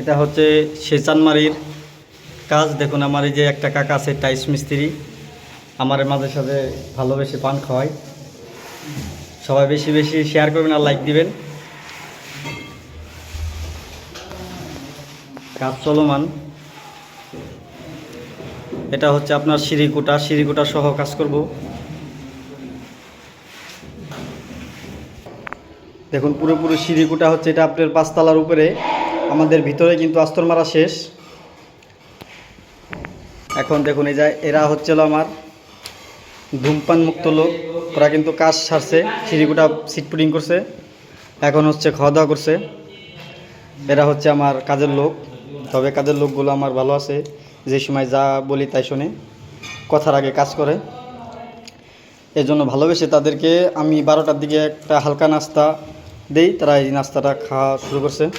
এটা হচ্ছে সেচানমারির কাজ। দেখুন, আমার এই যে একটা কাকা আছে, টাইস মিস্ত্রি। আমার মাঝে সাথে ভালোবেসে পান খাওয়াই সবাই বেশি বেশি শেয়ার করবেন আর লাইক দিবেন। কাজ চলমান। এটা হচ্ছে আপনার সিঁড়িকুটা। সিঁড়িকুটা সহ কাজ করব। দেখুন, পুরোপুরি সিঁড়িকুটা হচ্ছে এটা আপনার পাঁচতলার উপরে। আমাদের ভিতরে কিন্তু আস্তর মারা শেষ। এখন দেখুন, এই যে এরা হচ্ছিল আমার ধূমপান মুক্ত লোক। ওরা কিন্তু কাজ সারছে, সিঁড়িকুটা সিট পুটিং করছে। এখন হচ্ছে খাওয়া দাওয়া করছে। এরা হচ্ছে আমার কাজের লোক। তবে কাজের লোকগুলো আমার ভালো আছে। যে সময় যা বলি তাই শোনে। কথার আগে কাজ করে। এর জন্য ভালোবেসে তাদেরকে আমি বারোটার দিকে একটা হালকা নাস্তা দেই। তারা এই নাস্তাটা খাওয়া শুরু করছে।